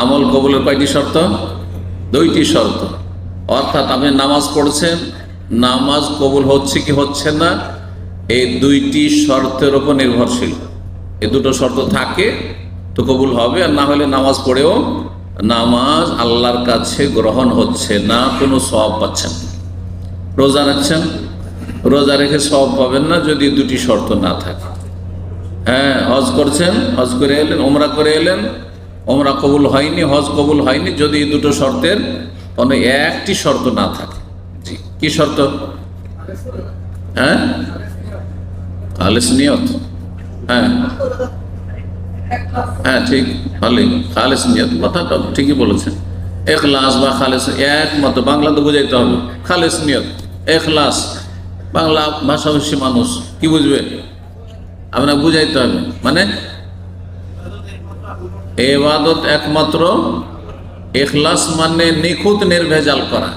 আমল কবুলের কয়টি শর্ত? দুইটি শর্ত। অর্থাৎ আপনি নামাজ পড়ছেন, নামাজ কবুল হচ্ছে কি হচ্ছে না, এই দুইটি শর্তের উপর নির্ভরশীল। এই দুটো শর্ত থাকে, তো কবুল হবে, আর না হলে নামাজ পড়েও নামাজ আল্লাহর কাছে গ্রহণ হচ্ছে না, কোনো সব পাচ্ছেন রোজা রাখছেন? রোজা রেখে সব পাবেন না যদি দুটি শর্ত না থাকে। হ্যাঁ হজ করছেন? হজ করে এলেন ওমরা করে এলেন ওমরা কবুল হয়নি, হজ কবুল হয়নি, যদি এই দুটো শর্তের কোনো একটি শর্ত না থাকে। জি, কি শর্ত? হ্যাঁ? খালেস নিয়ত। হ্যাঁ। হ্যাঁ ঠিক ভালোই খালেস নিয়ত, কথাটা ঠিকই বলেছেন। এখলাস বা খালেস, একমত বাংলা তো বুঝাইতে হবে, খালেস নিয়ত, এখলাস। বাংলা ভাষাভাষী মানুষ, কি বুঝবে? আপনাকে বুঝাইতে হবে মানে এবাদত একমাত্র এখলাস মানে নিখুঁত নির্ভেজাল করা।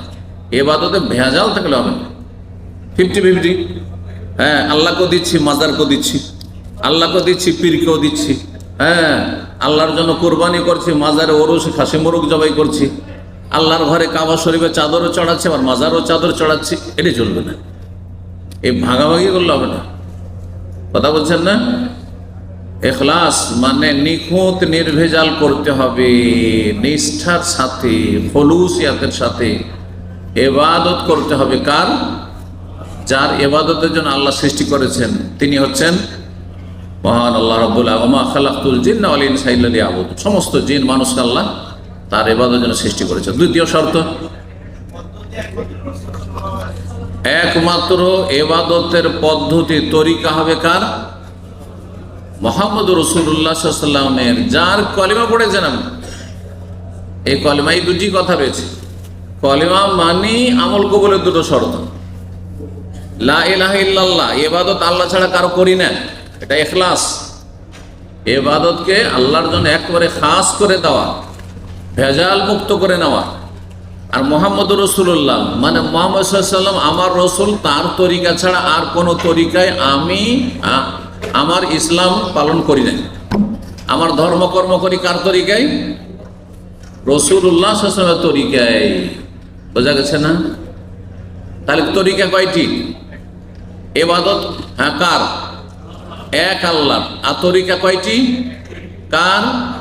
এবাদতে ভেজাল থাকলে হবে না। Fifty fifty. হ্যাঁ আল্লাহকেও দিচ্ছি, মাজারকেও দিচ্ছি। আল্লাহকেও দিচ্ছি, পীরকেও দিচ্ছি। হ্যাঁ আল্লাহর জন্য কোরবানি করছি, মাজারে ওরস, খাসি, মোরগ জবাই করছি। আল্লাহর ঘরে কাবা শরীফে চাদরও চড়াচ্ছি, আবার মাজারও চাদর চড়াচ্ছি এটি চলবে না। এই ভাগাভাগি করলে হবে না। কথা বলছেন না? এখলাস মানে নিখুঁত, নির্ভেজাল করতে হবে। নিষ্ঠার সাথে ফলুসিয়াতের সাথে এবাদত করতে হবে। কার? যার এবাদতের জন্য আল্লাহ সৃষ্টি করেছেন, তিনি হচ্ছেন মহান আল্লাহ খালাকুল জিন আলিন সাইল্লি আবুদ সমস্ত জিন, মানুষকে আল্লাহ তার এবাদতের জন্য সৃষ্টি করেছেন। দ্বিতীয় শর্ত, একমাত্র এবাদতের পদ্ধতি, তরিকা হবে কার? মোহাম্মদ রসুল্লাহ সাল্লামের যার কলিমা পড়েছেন আমি, এই কলিমাই দুটি কথা রয়েছে। কলিমা মানি আমল কবলের দুটো শর্ত। লা ইলাহা ইল্লাল্লাহ এবাদত আল্লাহ ছাড়া কারও করি না। এটা এখলাস এবাদতকে আল্লাহর জন্য একবারে খাস করে দেওয়া, ভেজাল মুক্ত করে নেওয়া। আর মোহাম্মদ রসুল্লাহ মানে মোহাম্মদ সাল্লাম আমার রসুল, তার তরিকা ছাড়া আর কোনো তরিকায় আমি আমার ইসলাম পালন করি নাই। আমার ধর্মকর্ম করি কার তরিকায়? রসুল্লাহ সাল্লামের তরিকায়। বোঝা গেছে না? তাহলে তরিকা কয়টি? এবাদত হ্যাঁ কার? এক আল্লাহ আর তরিকা কয়টি? কার?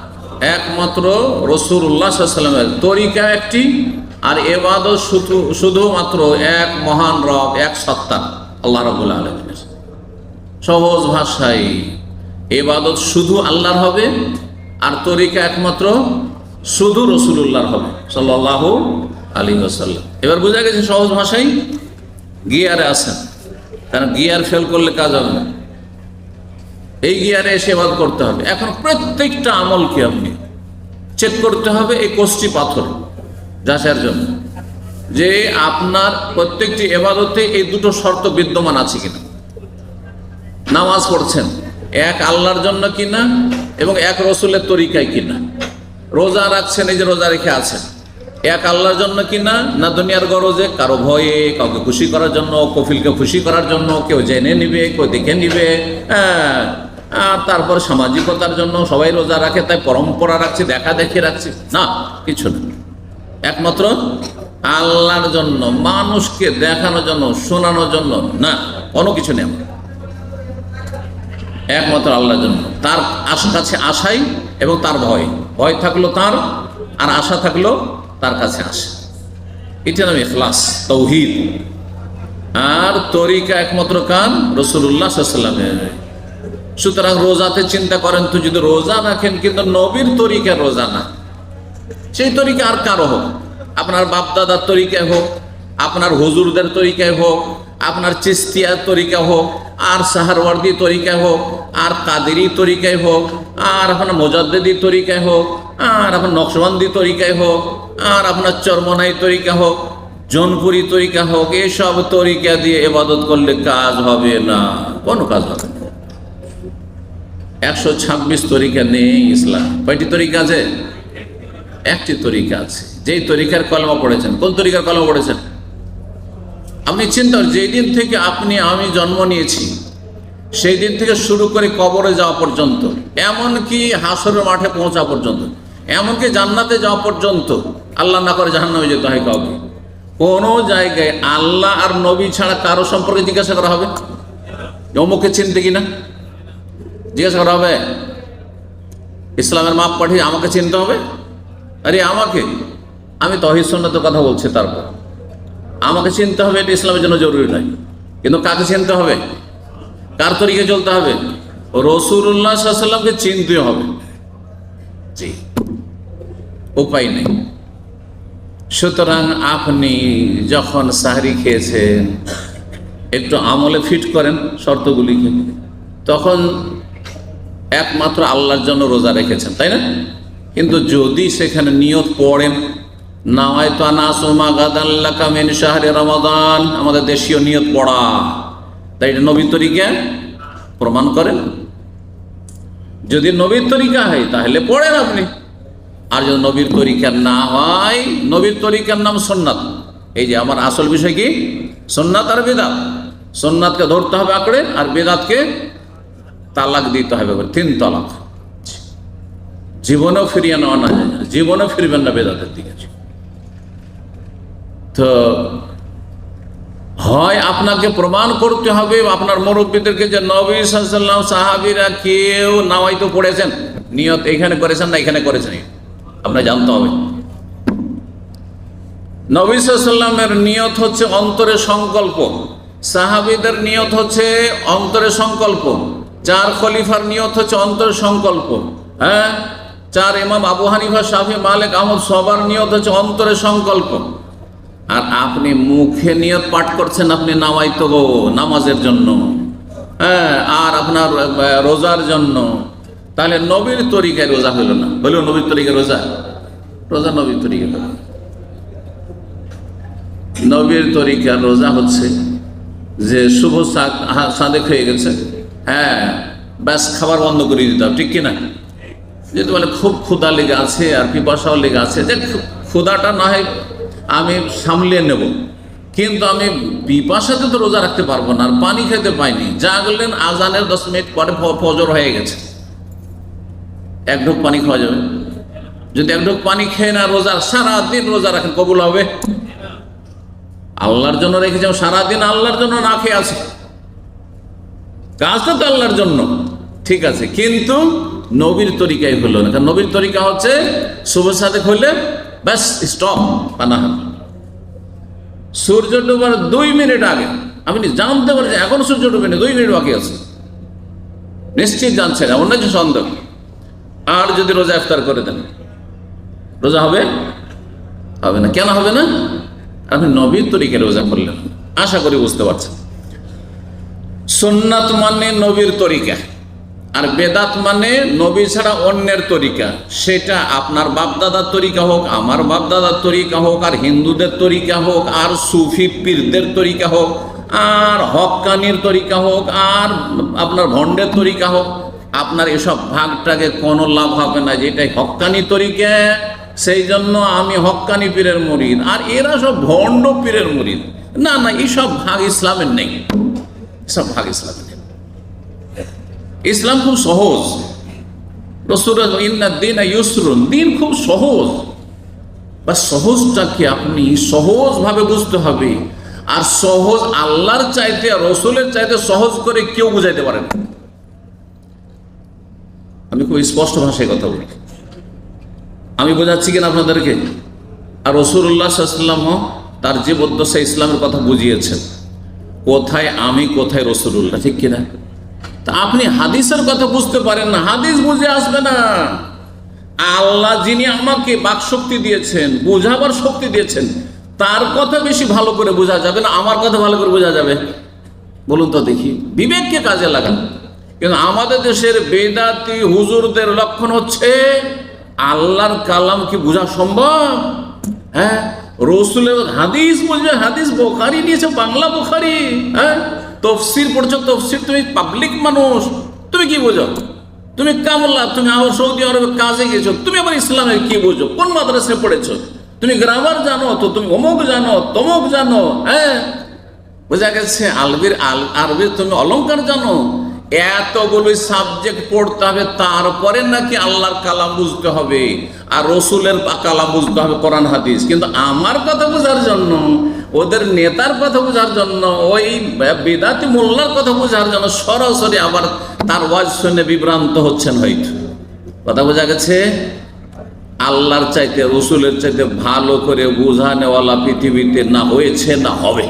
একমাত্র রসুল্লাহ সাল্লামের তরিকা একটি, আর এবাদত শুধু, শুধুমাত্র এক মহান রব, এক সত্তা। আল্লাহ রবুল আলমিনের সহজ ভাষায়। এবাদত শুধু আল্লাহর হবে, আর তরিকা একমাত্র শুধু রসুল্লাহর হবে সাল্লাহ আলী আসাল্লাম এবার বোঝা গেছে সহজ ভাষায় গিয়ারে আসেন কারণ গিয়ার ফেল করলে কাজ হবে না। এই গিয়ারে এসে এবাদ করতে হবে। এখন প্রত্যেকটা আমলকে আপনি চেক করতে হবে এই কোষ্টি পাথর যাচার জন্য। যে আপনার প্রত্যেকটি এবাদতে এই দুটো শর্ত বিদ্যমান আছে কিনা। নামাজ পড়ছেন। এক আল্লাহর জন্য কিনা এবং এক রসুলের তরিকায় কিনা? রোজা রাখছেন, এই যে রোজা রেখে আছেন। এক আল্লাহর জন্য কিনা না দুনিয়ার গরজে? কারও ভয়ে, কাউকে খুশি করার জন্য, কফিলকে খুশি করার জন্য, কেউ জেনে নিবে, কেউ দেখে নিবে। হ্যাঁ আর তারপর সামাজিকতার জন্য সবাই রোজা রাখে, তাই পরম্পরা রাখছে, দেখা দেখে রাখছে। না, কিছু না। একমাত্র আল্লাহর জন্য, মানুষকে দেখানোর জন্য, শোনানোর জন্য না, কোনো কিছু নেই আমার। একমাত্র আল্লাহর জন্য। তার আশ- কাছে আশাই এবং তার ভয়। ভয় থাকল তার, আর আশা থাকল তার কাছে আসে। এটা নাম ইখলাস, তৌহিদ। আর তরিকা একমাত্র কান রসুল্লাহ সুতরাং রোজাতে চিন্তা করেন তো যদি রোজা রাখেন কিন্তু নবীর তরিকা রোজা না। সেই তরিকা আর কারও হোক। আপনার বাপদাদার তরিকায় হোক, আপনার হুজুরদের তরিকায় হোক আপনার চিস্তিয়ার তরিকা হোক, আর সাহারওয়ার্দি তরিকায় হোক, আর কাদেরি তরিকায় হোক, আর আপনার মোজাদ্দেদি তরিকায় হোক, আর আপনার নকশবন্দি তরিকায় হোক, আর আপনার চরমনাই তরিকা হোক, জনপুরি তরিকা হোক, এসব তরিকা দিয়ে এবাদত করলে কাজ হবে না, কোনো কাজ হবে না। একশো ছাব্বিশ তরিকা নেই ইসলাম। কয়টি তরিকা আছে? একটি তরিকা আছে। যেই তরিকার কলমা পড়েছেন, কোন তরিকার কলমা পড়েছেন? আপনি চিন্তা যেই দিন থেকে আপনি, আমি জন্ম নিয়েছি সেই দিন থেকে শুরু করে কবরে যাওয়া পর্যন্ত, এমনকি হাসরের মাঠে পৌঁছা পর্যন্ত, এমনকি জান্নাতে যাওয়া পর্যন্ত, আল্লাহ না করে জাহান্নামে যেতে হয় কাউকে। কোনো জায়গায় আল্লাহ আর নবী ছাড়া কারও সম্পর্কে জিজ্ঞাসা করা হবে? যে অমুকে চিনতে কিনা জিজ্ঞাসা করা হবে, ইসলামের মাপ পাঠিয়ে আমাকে চিনতে হবে? আরে আমাকে? আমি তহিদ সন্ন্যতের কথা বলছি তারপর। আমাকে চিনতে হবে এটা ইসলামের জন্য জরুরি নয়। কিন্তু কাকে চিনতে হবে? কার তরিকে চলতে হবে? রসুল্লাহ সাল্লামকে চিনতে হবে। জি, উপায় নেই। সুতরাং আপনি যখন সাহারি খেয়েছেন, একটু আমলে ফিট করেন শর্তগুলিকে, তখন একমাত্র আল্লাহর জন্য রোজা রেখেছেন, তাই না? কিন্তু যদি সেখানে নিয়ত পড়েন আমাদের দেশীয় নিয়ত পড়া। তাই এটা নবীর তরিকা প্রমাণ করেন। যদি নবীর তরিকা হয়, তাহলে পড়েন আপনি। আর যদি নবীর তরিকা না হয়, নবীর তরিকার নাম সোননাথ এই যে আমার আসল বিষয় কি? সোননাথ আর বেদাত। সোননাথকে ধরতে হবে আঁকড়ে, আর বেদাতকে তালাক দিতে হবে তিন তালাক। জীবনেও ফিরিয়ে নেওয়া না যায়। জীবনেও ফিরবেন না বেদাতের দিকে। তো হয় আপনাকে প্রমাণ করতে হবে, আপনার মুরব্বীদেরকে যে নবী সাল্লাম সাহাবিরা কেউ নাওয়াই তো পড়েছেন। নিয়ত এখানে করেছেন না এখানে করেছেন আপনার জানতে হবে। নবী সাল্লামের নিয়ত হচ্ছে অন্তরে সংকল্প। সাহাবিদের নিয়ত হচ্ছে অন্তরে সংকল্প। চার খলিফার নিয়ত হচ্ছে অন্তরে সংকল্প। হ্যাঁ? চার ইমাম আবু হানিফা, শাফি, মালিক, আহমদ সবার নিয়ত হচ্ছে অন্তরে সংকল্প। আর আপনি মুখে নিয়ত পাঠ করছেন, আপনি নামাই তো নামাজের জন্য। হ্যাঁ আর আপনার রোজার জন্য। তাহলে নবীর তরিকায় রোজা হইল না। হইল নবীর তরিকায় রোজা? রোজা নবীর তরিকা। নবীর তরিকার রোজা হচ্ছে যে শুভ সাদেক হয়ে গেছে। হ্যাঁ ব্যাস, খাবার বন্ধ করে দিতে হবে, ঠিক কিনা? যেহেতু মানে খুব ক্ষুদা লেগে আছে আর পিপাসাও লেগে আছে, যে ক্ষুদাটা না হয় আমি সামলিয়ে নেব। কিন্তু আমি পিপাসাতে তো রোজা রাখতে পারব না, আর পানি খেতে পাইনি। জাগলেন আজানের দশ মিনিট পরে ফজর হয়ে গেছে। এক ঢোক পানি খাওয়া যাবে? যদি এক ঢোক পানি খেয়ে না রোজা, সারাদিন রোজা রাখেন, কবুল হবে? আল্লাহর জন্য রেখেছে সারাদিন আল্লাহর জন্য না খেয়ে আছে। কাজটা তো আল্লাহর জন্য। ঠিক আছে, কিন্তু নবীর তরিকাই হলো না। কারণ নবীর তরিকা হচ্ছে, শুভ সাদেক হইলে ব্যাস স্টপ পানাহার। সূর্য ডুবার দুই মিনিট আগে আপনি জানতে পারছেন এখন সূর্য ডুবেনি দুই মিনিট বাকি আছে। নিশ্চিত জানছেন এমন না যে সন্দেহ। আর যদি রোজা ইফতার করে দেন, রোজা হবে? হবে না। কেন হবে না? আপনি নবীর তরিকে রোজা করলেন। আশা করি বুঝতে পারছেন। সুন্নাত মানে নবীর তরিকা। আর বেদাত মানে নবী ছাড়া অন্যের তরিকা। সেটা আপনার বাপদাদার তরিকা হোক, আমার বাপদাদার তরিকা হোক, আর হিন্দুদের তরিকা হোক, আর সুফি পীরদের তরিকা হোক, আর হকানির তরিকা হোক, আর আপনার ভণ্ডের তরিকা হোক, আপনার এসব ভাগটাকে কোনো লাভ হবে না, যেটাই হক্কানি তরিকা, সেই জন্য আমি হক্কানি পীরের মুরিদ। আর এরা সব ভণ্ড পীরের মরিদ। না না এইসব ভাগ ইসলামের নেই। সব ভাগ ইসলামের। ইসলাম খুব সহজ। দিন খুব সহজ। বা সহজটাকে আপনি সহজভাবে বুঝতে হবে। আর সহজ আল্লাহর চাইতে রসুলের চাইতে সহজ করে কেউ বুঝাইতে পারে না। আমি খুব স্পষ্ট ভাষায় কথা বলি। আমি বোঝাচ্ছি কিনা আপনাদেরকে? আর রসুল্লাহ সাল্লামও তার যে বদ্দশা ইসলামের কথা বুঝিয়েছেন। কোথায় আমি, কোথায় রসুল্লাহ ঠিক কিনা? তা আপনি হাদিসের কথা বুঝতে পারেন না। হাদিস বুঝে আসবে না। আল্লাহ যিনি আমাকে বাক শক্তি দিয়েছেন, বোঝাবার শক্তি দিয়েছেন, তার কথা বেশি ভালো করে বোঝা যাবে না, আমার কথা ভালো করে বোঝা যাবে। বলুন তো দেখি, বিবেককে কাজে লাগান। কিন্তু আমাদের দেশের বেদাতি হুজুরদের লক্ষণ হচ্ছে, আল্লাহর কালাম কি বোঝা সম্ভব? হ্যাঁ রসুলের হাদিস বুঝবে, হাদিস বোখারি নিয়েছে বাংলা বোখারি হ্যাঁ? তফসির পড়ছো, তফসির তুমি পাবলিক মানুষ। তুমি কি বোঝো? তুমি কামলা তুমি আবার সৌদি আরবে কাজে গেছো। তুমি আবার ইসলামের কি বোঝো? কোন মাদ্রাসায় পড়েছো? তুমি গ্রামার জানো, তো তুমি অমুক জানো, তমুক জানো হ্যাঁ? বোঝা গেছে, আলবির আল, আরবির তুমি অলংকার জানো। এতগুলো সাবজেক্ট পড়তে হবে, তারপরে নাকি আল্লাহর কালাম বুঝতে হবে। আর রসুলের কালাম বুঝতে হবে কোরআন, হাদিস। কিন্তু আমার কথা বোঝার জন্য ওদের নেতার কথা বোঝার জন্য, ওই বেদাতি মোল্লার কথা বোঝার জন্য সরাসরি আবার তার ওয়াজ শুনে বিভ্রান্ত হচ্ছেন হয়তো। কথা বোঝা গেছে? আল্লাহর চাইতে, রসুলের চাইতে ভালো করে বোঝানেওয়ালা পৃথিবীতে না হয়েছে, না হবে।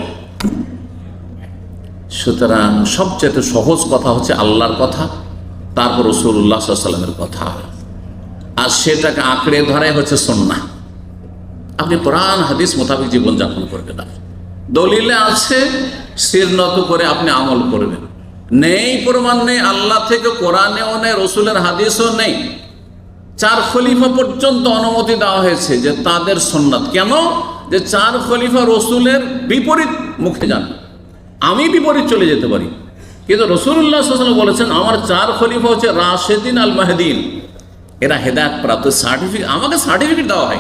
সুতরাং সবচেয়ে সহজ কথা হচ্ছে আল্লাহর কথা, তারপর রসুল্লাহ সাল্লামের কথা। আর সেটাকে আঁকড়ে ধরাই হচ্ছে সন্না আপনি কোরআন, হাদিস মোতাবেক জীবনযাপন করবেন আপনি। দলিলে আছে শিরনত করে আপনি আমল করবেন। নেই প্রমাণ নেই, আল্লাহ থেকে কোরআনেও নেই, রসুলের হাদিসও নেই। চার খলিফা পর্যন্ত অনুমতি দেওয়া হয়েছে যে তাদের সন্ন্যাত কেন? যে চার খলিফা রসুলের বিপরীত মুখে যান। আমি বিপরীত চলে যেতে পারি। কিন্তু রসুল্লাহ বলেছেন, আমার চার খলিফা হচ্ছে রাশেদিন আল মাহদিন এরা হেদায়ত প্রাপ্ত সার্টিফিকেট আমাকে সার্টিফিকেট দেওয়া হয়